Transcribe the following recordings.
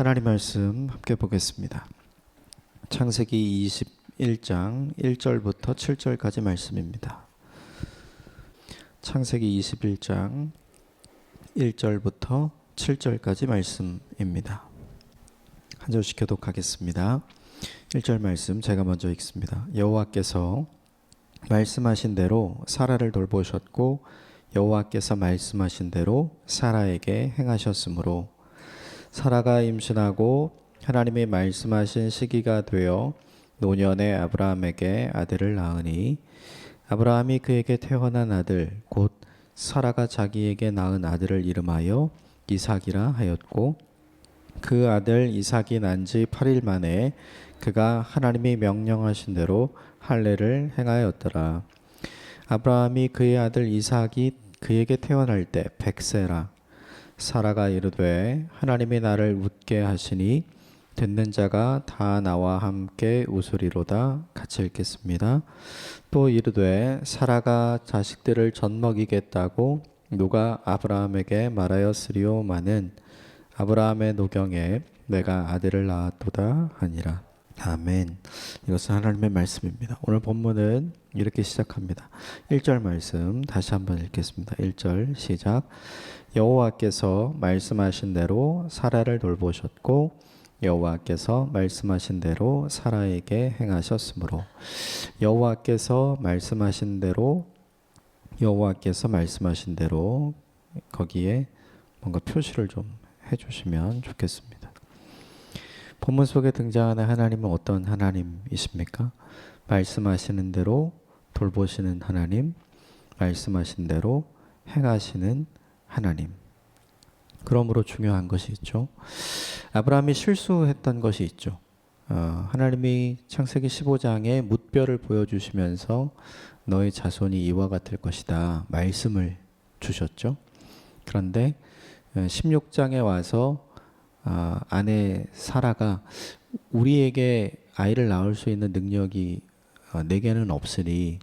하나님 말씀 함께 보겠습니다. 창세기 21장 1절부터 7절까지 말씀입니다. 창세기 21장 1절부터 7절까지 말씀입니다. 한 절씩 교독하겠습니다. 1절 말씀 제가 먼저 읽습니다. 여호와께서 말씀하신 대로 사라를 돌보셨고 여호와께서 말씀하신 대로 사라에게 행하셨으므로 사라가 임신하고 하나님이 말씀하신 시기가 되어 노년의 아브라함에게 아들을 낳으니 아브라함이 그에게 태어난 아들 곧 사라가 자기에게 낳은 아들을 이름하여 이삭이라 하였고 그 아들 이삭이 난 지 8일 만에 그가 하나님이 명령하신 대로 할례를 행하였더라. 아브라함이 그의 아들 이삭이 그에게 태어날 때 백세라. 사라가 이르되 하나님이 나를 웃게 하시니 듣는 자가 다 나와 함께 웃으리로다. 같이 읽겠습니다. 또 이르되 사라가 자식들을 젖먹이겠다고 누가 아브라함에게 말하였으리오마는 아브라함의 노경에 내가 아들을 낳았도다 하니라. 아멘. 이것은 하나님의 말씀입니다. 오늘 본문은 이렇게 시작합니다. 1절 말씀 다시 한번 읽겠습니다. 1절 시작. 여호와께서 말씀하신 대로 사라를 돌보셨고 여호와께서 말씀하신 대로 사라에게 행하셨으므로 여호와께서 말씀하신 대로 여호와께서 말씀하신 대로 거기에 뭔가 표시를 좀 해주시면 좋겠습니다. 본문 속에 등장하는 하나님은 어떤 하나님이십니까? 말씀하시는 대로 돌보시는 하나님, 말씀하신 대로 행하시는 하나님. 그러므로 중요한 것이 있죠. 아브라함이 실수했던 것이 있죠. 어, 하나님이 창세기 15장에 뭇별을 보여주시면서 너의 자손이 이와 같을 것이다 말씀을 주셨죠. 그런데 16장에 와서 아, 아내 사라가 우리에게 아이를 낳을 수 있는 능력이 어, 내게는 없으니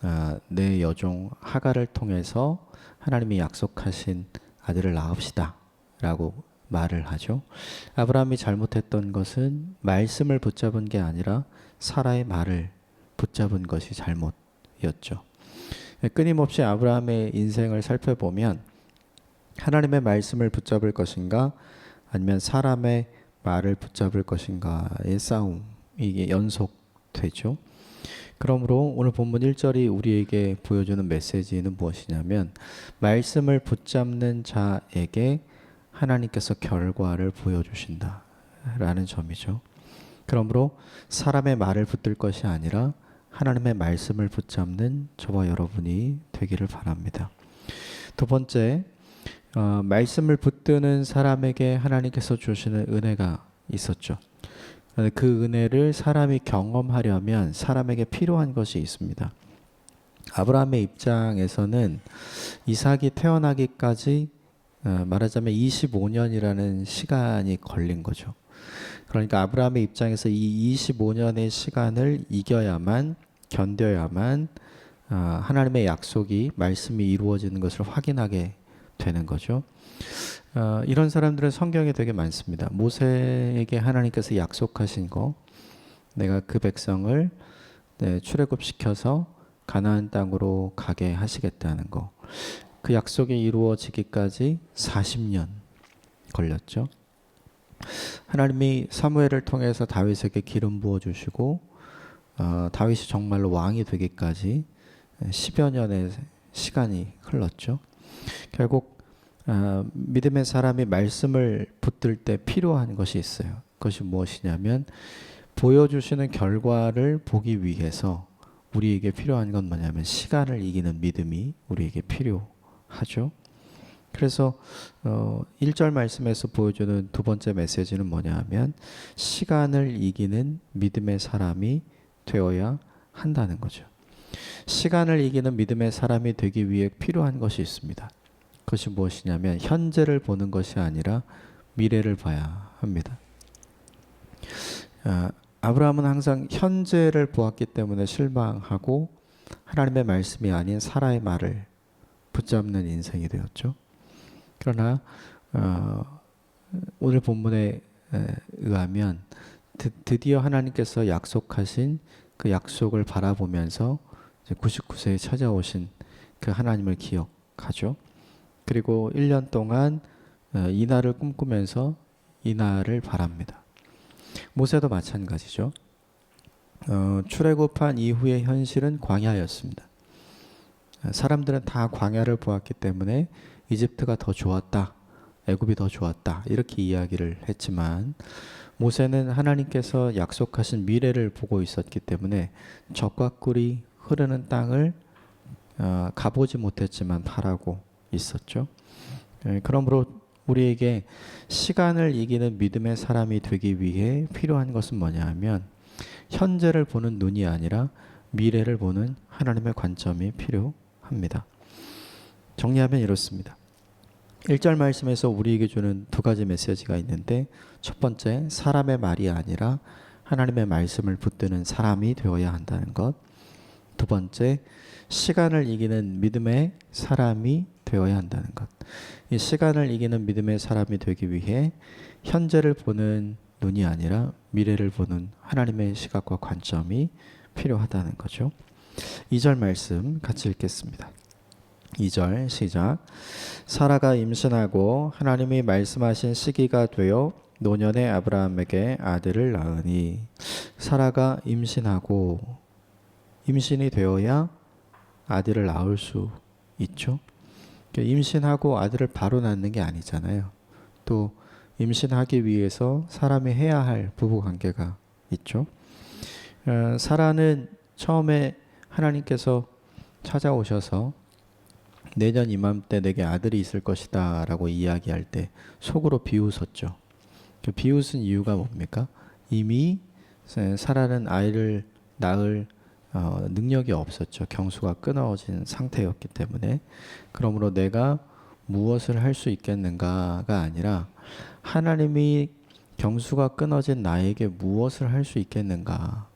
아, 내 여종 하가를 통해서 하나님이 약속하신 아들을 낳읍시다 라고 말을 하죠. 아브라함이 잘못했던 것은 말씀을 붙잡은 게 아니라 사라의 말을 붙잡은 것이 잘못이었죠. 끊임없이 아브라함의 인생을 살펴보면 하나님의 말씀을 붙잡을 것인가 아니면 사람의 말을 붙잡을 것인가의 싸움 이게 연속되죠. 그러므로 오늘 본문 1절이 우리에게 보여주는 메시지는 무엇이냐면 말씀을 붙잡는 자에게 하나님께서 결과를 보여주신다 라는 점이죠. 그러므로 사람의 말을 붙들 것이 아니라 하나님의 말씀을 붙잡는 저와 여러분이 되기를 바랍니다. 두 번째, 어, 말씀을 붙드는 사람에게 하나님께서 주시는 은혜가 있었죠. 그 은혜를 사람이 경험하려면 사람에게 필요한 것이 있습니다. 아브라함의 입장에서는 이삭이 태어나기까지 어, 말하자면 25년이라는 시간이 걸린 거죠. 그러니까 아브라함의 입장에서 이 25년의 시간을 이겨야만 견뎌야만 어, 하나님의 약속이 말씀이 이루어지는 것을 확인하게 되는 거죠. 어, 이런 사람들은 성경에 되게 많습니다. 모세에게 하나님께서 약속하신 거, 내가 그 백성을 네, 출애굽시켜서 가나안 땅으로 가게 하시겠다는 거. 그 약속이 이루어지기까지 40년 걸렸죠. 하나님이 사무엘을 통해서 다윗에게 기름 부어 주시고 어, 다윗이 정말로 왕이 되기까지 10여 년의 시간이 흘렀죠. 결국 어, 믿음의 사람이 말씀을 붙들 때 필요한 것이 있어요. 그것이 무엇이냐면 보여주시는 결과를 보기 위해서 우리에게 필요한 건 뭐냐면 시간을 이기는 믿음이 우리에게 필요하죠. 그래서 어 1절 말씀에서 보여주는 두 번째 메시지는 뭐냐면 시간을 이기는 믿음의 사람이 되어야 한다는 거죠. 시간을 이기는 믿음의 사람이 되기 위해 필요한 것이 있습니다. 그것이 무엇이냐면 현재를 보는 것이 아니라 미래를 봐야 합니다. 아, 아브라함은 항상 현재를 보았기 때문에 실망하고 하나님의 말씀이 아닌 사라의 말을 붙잡는 인생이 되었죠. 그러나 어, 오늘 본문의 에, 의하면 드, 드디어 하나님께서 약속하신 그 약속을 바라보면서 이제 99세에 찾아오신 그 하나님을 기억하죠. 그리고 1년 동안 어, 이 날을 꿈꾸면서 이 날을 바랍니다. 모세도 마찬가지죠. 어, 출애굽한 이후의 현실은 광야였습니다. 어, 사람들은 다 광야를 보았기 때문에 이집트가 더 좋았다, 애굽이 더 좋았다 이렇게 이야기를 했지만 모세는 하나님께서 약속하신 미래를 보고 있었기 때문에 적과 꿀이 흐르는 땅을 어, 가보지 못했지만 바라고 있었죠. 예, 그러므로 우리에게 시간을 이기는 믿음의 사람이 되기 위해 필요한 것은 뭐냐 하면 현재를 보는 눈이 아니라 미래를 보는 하나님의 관점이 필요합니다. 정리하면 이렇습니다. 1절 말씀에서 우리에게 주는 두 가지 메시지가 있는데 첫 번째 사람의 말이 아니라 하나님의 말씀을 붙드는 사람이 되어야 한다는 것. 두 번째 시간을 이기는 믿음의 사람이 되어야 한다는 것. 이 시간을 이기는 믿음의 사람이 되기 위해 현재를 보는 눈이 아니라 미래를 보는 하나님의 시각과 관점이 필요하다는 거죠. 2절 말씀 같이 읽겠습니다. 2절 시작. 사라가 임신하고 하나님이 말씀하신 시기가 되어 노년의 아브라함에게 아들을 낳으니 사라가 임신하고 임신이 되어야 아들을 낳을 수 있죠. 그러니까 임신하고 아들을 바로 낳는 게 아니잖아요. 또 임신하기 위해서 사람이 해야 할 부부 관계가 있죠. 어, 사라는 처음에 하나님께서 찾아오셔서 내년 이맘때 내게 아들이 있을 것이다 라고 이야기할 때 속으로 비웃었죠. 그 비웃은 이유가 뭡니까? 이미 사라는 아이를 낳을 어, 능력이 없었죠. 경수가 끊어진 상태였기 때문에 그러므로 내가 무엇을 할 수 있겠는가가 아니라 하나님이 경수가 끊어진 나에게 무엇을 할 수 있겠는가.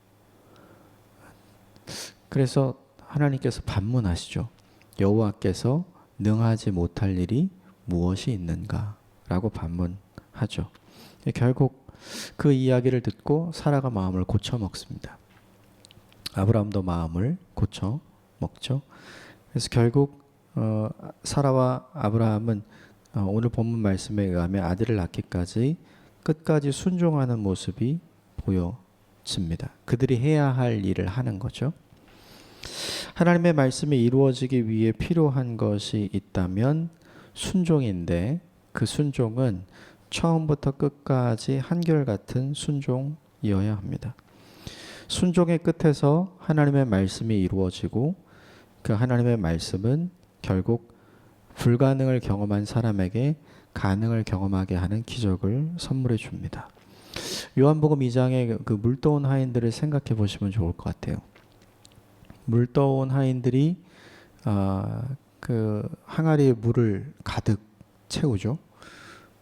그래서 하나님께서 반문하시죠. 여호와께서 능하지 못할 일이 무엇이 있는가라고 반문하죠. 결국 그 이야기를 듣고 사라가 마음을 고쳐 먹습니다. 아브라함도 마음을 고쳐 먹죠. 그래서 결국 어, 사라와 아브라함은 어, 오늘 본문 말씀에 의하면 아들을 낳기까지 끝까지 순종하는 모습이 보여집니다. 그들이 해야 할 일을 하는 거죠. 하나님의 말씀이 이루어지기 위해 필요한 것이 있다면 순종인데 그 순종은 처음부터 끝까지 한결같은 순종이어야 합니다. 순종의 끝에서 하나님의 말씀이 이루어지고 그 하나님의 말씀은 결국 불가능을 경험한 사람에게 가능을 경험하게 하는 기적을 선물해 줍니다. 요한복음 2장의 그 물떠온 하인들을 생각해 보시면 좋을 것 같아요. 물떠온 하인들이 아, 그 항아리에 물을 가득 채우죠.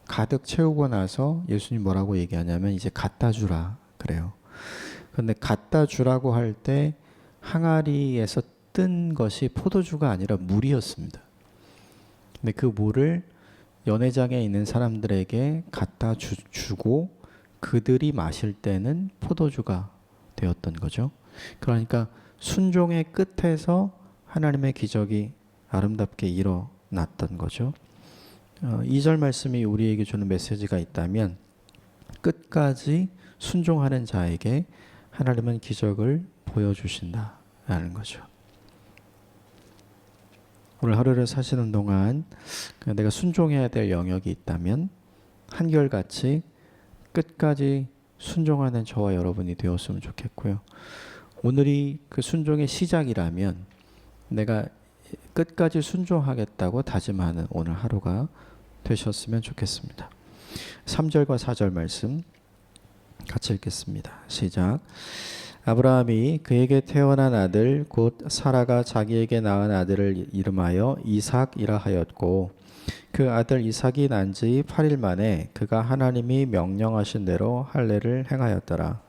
가득 채우고 나서 예수님 뭐라고 얘기하냐면 이제 갖다 주라 그래요. 근데 갖다 주라고 할 때 항아리에서 뜬 것이 포도주가 아니라 물이었습니다. 근데 그 물을 연회장에 있는 사람들에게 갖다 주, 주고 그들이 마실 때는 포도주가 되었던 거죠. 그러니까 순종의 끝에서 하나님의 기적이 아름답게 일어났던 거죠. 어, 2절 말씀이 우리에게 주는 메시지가 있다면 끝까지 순종하는 자에게 하나님은 기적을 보여주신다라는 거죠. 오늘 하루를 사시는 동안 내가 순종해야 될 영역이 있다면 한결같이 끝까지 순종하는 저와 여러분이 되었으면 좋겠고요. 오늘이 그 순종의 시작이라면 내가 끝까지 순종하겠다고 다짐하는 오늘 하루가 되셨으면 좋겠습니다. 3절과 4절 말씀 같이 읽겠습니다. 시작. 아브라함이 그에게 태어난 아들 곧 사라가 자기에게 낳은 아들을 이름하여 이삭이라 하였고 그 아들 이삭이 난 지 8일 만에 그가 하나님이 명령하신 대로 할례를 행하였더라.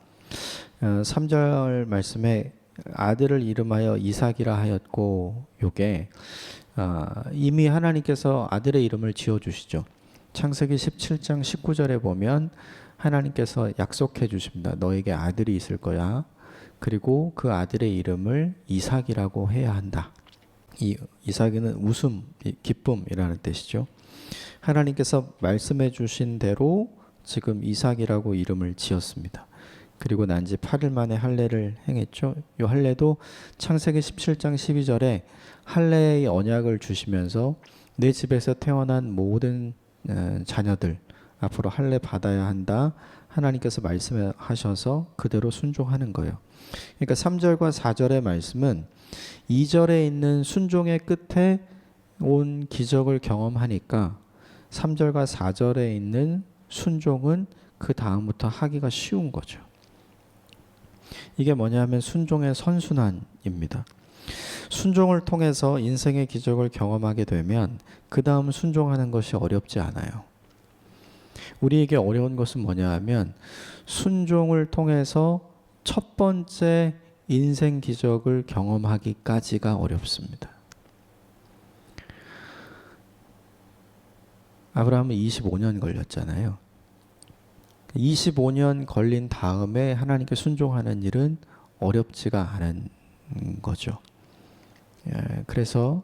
3절 어, 말씀에 아들을 이름하여 이삭이라 하였고 요게 어, 이미 하나님께서 아들의 이름을 지어 주시죠. 창세기 17장 19절에 보면 하나님께서 약속해 주십니다. 너에게 아들이 있을 거야. 그리고 그 아들의 이름을 이삭이라고 해야 한다. 이 이삭은 웃음, 이- 기쁨이라는 뜻이죠. 하나님께서 말씀해 주신 대로 지금 이삭이라고 이름을 지었습니다. 그리고 난 지 8일 만에 할례를 행했죠. 이 할례도 창세기 17장 12절에 할례의 언약을 주시면서 내 집에서 태어난 모든 어, 자녀들 앞으로 할례 받아야 한다. 하나님께서 말씀하셔서 그대로 순종하는 거예요. 그러니까 3절과 4절의 말씀은 2절에 있는 순종의 끝에 온 기적을 경험하니까 3절과 4절에 있는 순종은 그 다음부터 하기가 쉬운 거죠. 이게 뭐냐면 순종의 선순환입니다. 순종을 통해서 인생의 기적을 경험하게 되면 그 다음 순종하는 것이 어렵지 않아요. 우리에게 어려운 것은 뭐냐 하면 순종을 통해서 첫 번째 인생 기적을 경험하기까지가 어렵습니다. 아브라함은 25년 걸렸잖아요. 25년 걸린 다음에 하나님께 순종하는 일은 어렵지가 않은 거죠. 예, 그래서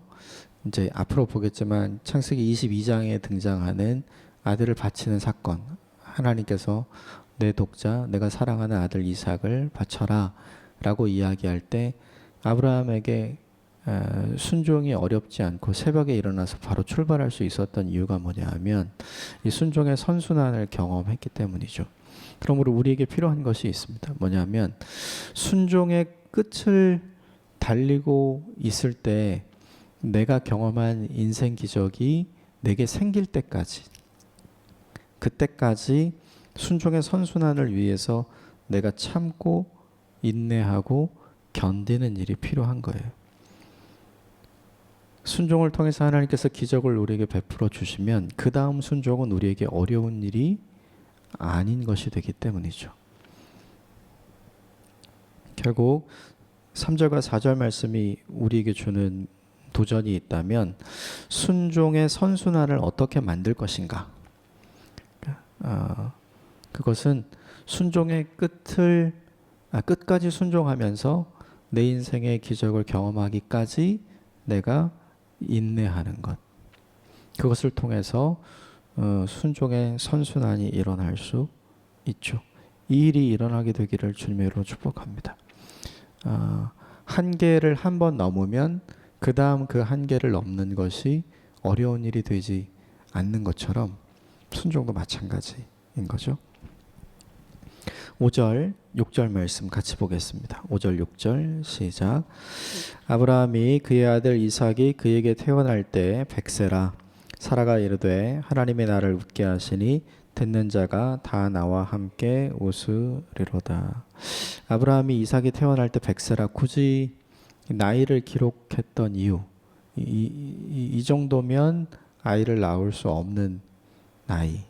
이제 앞으로 보겠지만 창세기 22장에 등장하는 아들을 바치는 사건 하나님께서 내 독자 내가 사랑하는 아들 이삭을 바쳐라 라고 이야기할 때 아브라함에게 에, 순종이 어렵지 않고 새벽에 일어나서 바로 출발할 수 있었던 이유가 뭐냐 하면 이 순종의 선순환을 경험했기 때문이죠. 그러므로 우리에게 필요한 것이 있습니다. 뭐냐면 순종의 끝을 달리고 있을 때 내가 경험한 인생 기적이 내게 생길 때까지 그때까지 순종의 선순환을 위해서 내가 참고 인내하고 견디는 일이 필요한 거예요. 순종을 통해서 하나님께서 기적을 우리에게 베풀어 주시면 그 다음 순종은 우리에게 어려운 일이 아닌 것이 되기 때문이죠. 결국 3절과 4절 말씀이 우리에게 주는 도전이 있다면 순종의 선순환을 어떻게 만들 것인가? 어, 그것은 순종의 끝을 아, 끝까지 순종하면서 내 인생의 기적을 경험하기까지 내가 인내하는 것. 그것을 통해서 어, 순종의 선순환이 일어날 수 있죠. 이 일이 일어나게 되기를 주님으로 축복합니다. 아, 한계를 한 번 넘으면 그 다음 그 한계를 넘는 것이 어려운 일이 되지 않는 것처럼 순종도 마찬가지인 거죠. 5절, 6절 말씀 같이 보겠습니다. 5절, 6절 시작. 아브라함이 그의 아들 이삭이 그에게 태어날 때 백세라 사라가 이르되 하나님의 나를 웃게 하시니 듣는 자가 다 나와 함께 웃으리로다. 아브라함이 이삭이 태어날 때 백세라 굳이 나이를 기록했던 이유 이, 이, 이 정도면 아이를 낳을 수 없는 나이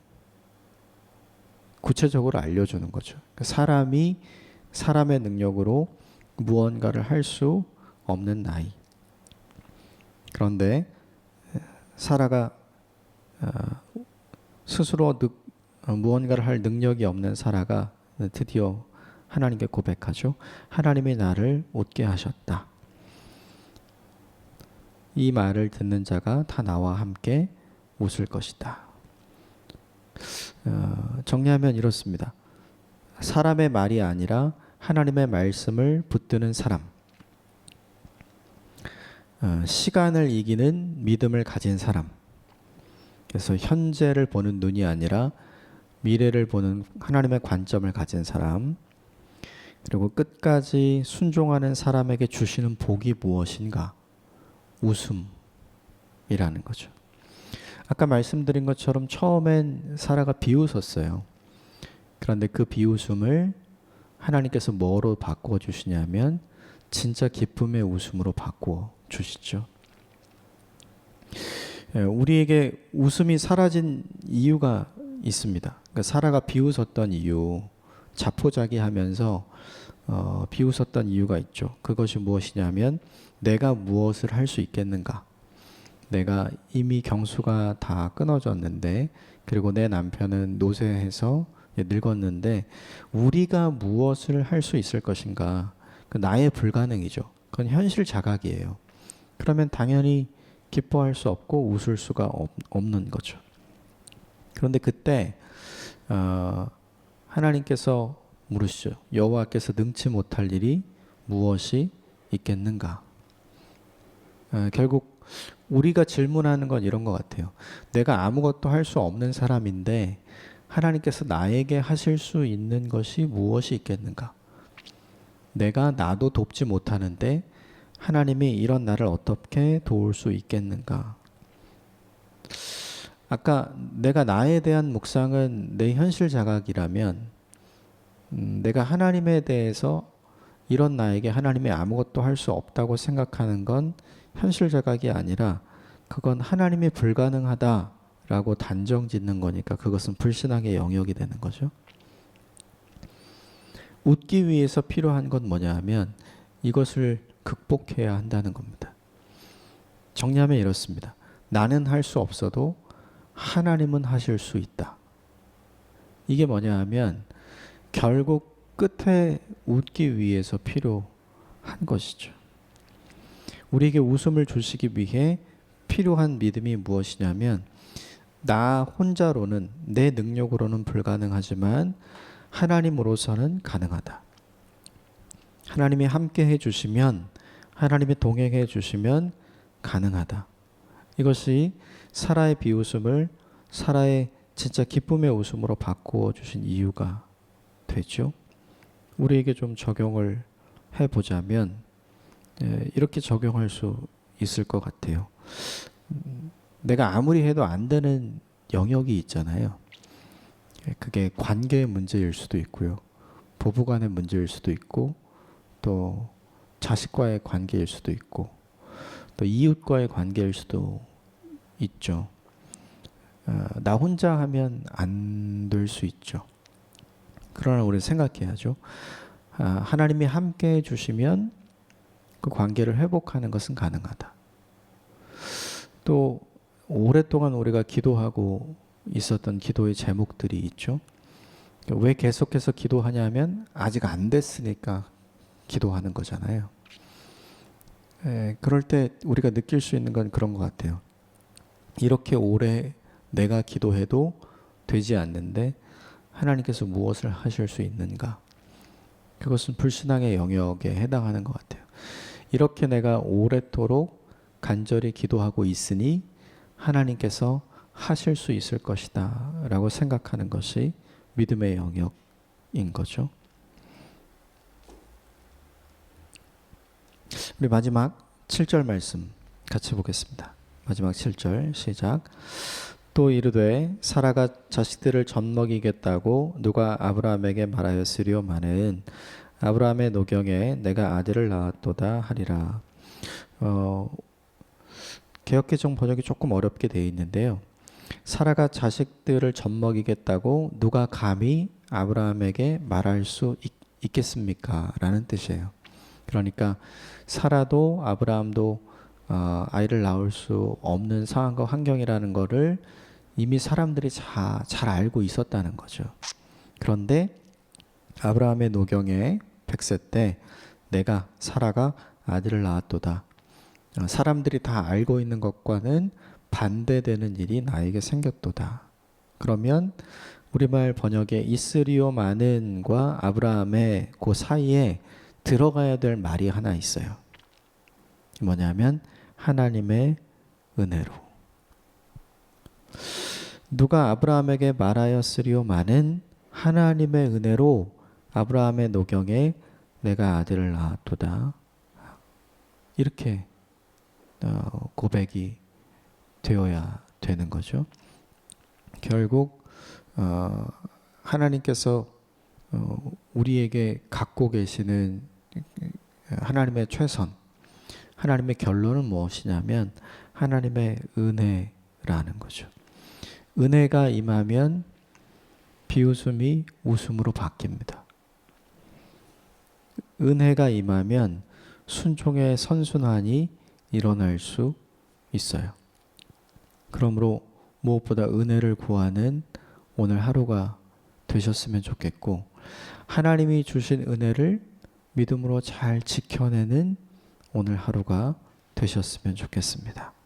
구체적으로 알려주는 거죠. 그러니까 사람이 사람의 능력으로 무언가를 할 수 없는 나이. 그런데 사라가 어, 스스로 능, 어, 무언가를 할 능력이 없는 사라가 드디어 하나님께 고백하죠. 하나님이 나를 웃게 하셨다. 이 말을 듣는 자가 다 나와 함께 웃을 것이다. 어, 정리하면 이렇습니다. 사람의 말이 아니라 하나님의 말씀을 붙드는 사람. 어, 시간을 이기는 믿음을 가진 사람. 그래서 현재를 보는 눈이 아니라 미래를 보는 하나님의 관점을 가진 사람. 그리고 끝까지 순종하는 사람에게 주시는 복이 무엇인가? 웃음이라는 거죠. 아까 말씀드린 것처럼 처음엔 사라가 비웃었어요. 그런데 그 비웃음을 하나님께서 뭐로 바꾸어 주시냐면 진짜 기쁨의 웃음으로 바꾸어 주시죠. 예, 우리에게 웃음이 사라진 이유가 있습니다. 그러니까 사라가 비웃었던 이유, 자포자기 하면서 어, 비웃었던 이유가 있죠. 그것이 무엇이냐면 내가 무엇을 할 수 있겠는가? 내가 이미 경수가 다 끊어졌는데 그리고 내 남편은 노쇠해서 늙었는데 우리가 무엇을 할 수 있을 것인가? 그 나의 불가능이죠. 그건 현실 자각이에요. 그러면 당연히 기뻐할 수 없고 웃을 수가 없, 없는 거죠. 그런데 그때 어, 하나님께서 물으시죠. 여호와께서 능치 못할 일이 무엇이 있겠는가? 어, 결국 우리가 질문하는 건 이런 것 같아요. 내가 아무것도 할 수 없는 사람인데 하나님께서 나에게 하실 수 있는 것이 무엇이 있겠는가? 내가 나도 돕지 못하는데 하나님이 이런 나를 어떻게 도울 수 있겠는가? 아까 내가 나에 대한 묵상은 내 현실 자각이라면 음, 내가 하나님에 대해서 이런 나에게 하나님이 아무것도 할 수 없다고 생각하는 건 현실 자각이 아니라 그건 하나님이 불가능하다라고 단정 짓는 거니까 그것은 불신앙의 영역이 되는 거죠. 웃기 위해서 필요한 건 뭐냐 하면 이것을 극복해야 한다는 겁니다. 정리하면 이렇습니다. 나는 할 수 없어도 하나님은 하실 수 있다. 이게 뭐냐 하면 결국 끝에 웃기 위해서 필요한 것이죠. 우리에게 웃음을 주시기 위해 필요한 믿음이 무엇이냐면 나 혼자로는 내 능력으로는 불가능하지만 하나님으로서는 가능하다. 하나님이 함께 해 주시면 하나님이 동행해 주시면 가능하다. 이것이 사라의 비웃음을 사라의 진짜 기쁨의 웃음으로 바꾸어 주신 이유가 되죠. 우리에게 좀 적용을 해 보자면 예, 이렇게 적용할 수 있을 것 같아요. 음, 내가 아무리 해도 안 되는 영역이 있잖아요. 예, 그게 관계의 문제일 수도 있고요. 부부간의 문제일 수도 있고 또 자식과의 관계일 수도 있고 또 이웃과의 관계일 수도 있죠. 어, 나 혼자 하면 안 될 수 있죠. 그러나 우리 생각해야죠. 아, 하나님이 함께 해주시면 그 관계를 회복하는 것은 가능하다. 또 오랫동안 우리가 기도하고 있었던 기도의 제목들이 있죠. 왜 계속해서 기도하냐면 아직 안 됐으니까 기도하는 거잖아요. 에, 그럴 때 우리가 느낄 수 있는 건 그런 것 같아요. 이렇게 오래 내가 기도해도 되지 않는데 하나님께서 무엇을 하실 수 있는가? 그것은 불신앙의 영역에 해당하는 것 같아요. 이렇게 내가 오래도록 간절히 기도하고 있으니 하나님께서 하실 수 있을 것이다 라고 생각하는 것이 믿음의 영역인 거죠. 우리 마지막 7절 말씀 같이 보겠습니다. 마지막 7절 시작. 또 이르되 사라가 자식들을 젖먹이겠다고 누가 아브라함에게 말하였으리오마는 아브라함의 노경에 내가 아들을 낳았도다 하리라. 어, 개혁개정 번역이 조금 어렵게 되어 있는데요. 사라가 자식들을 젖먹이겠다고 누가 감히 아브라함에게 말할 수 있, 있겠습니까? 라는 뜻이에요. 그러니까 사라도 아브라함도 어, 아이를 낳을 수 없는 상황과 환경이라는 것을 이미 사람들이 자, 잘 알고 있었다는 거죠. 그런데 아브라함의 노경에 100세 때 내가 사라가 아들을 낳았도다. 어, 사람들이 다 알고 있는 것과는 반대되는 일이 나에게 생겼도다. 그러면 우리말 번역에 이스리오 마는과 아브라함의 그 사이에 들어가야 될 말이 하나 있어요. 뭐냐면 하나님의 은혜로. 누가 아브라함에게 말하였으리오 마는 하나님의 은혜로 아브라함의 노경에 내가 아들을 낳았도다. 이렇게 어, 고백이 되어야 되는 거죠. 결국 어, 하나님께서 어, 우리에게 갖고 계시는 하나님의 최선, 하나님의 결론은 무엇이냐면 하나님의 은혜라는 거죠. 은혜가 임하면 비웃음이 웃음으로 바뀝니다. 은혜가 임하면 순종의 선순환이 일어날 수 있어요. 그러므로 무엇보다 은혜를 구하는 오늘 하루가 되셨으면 좋겠고 하나님이 주신 은혜를 믿음으로 잘 지켜내는 오늘 하루가 되셨으면 좋겠습니다.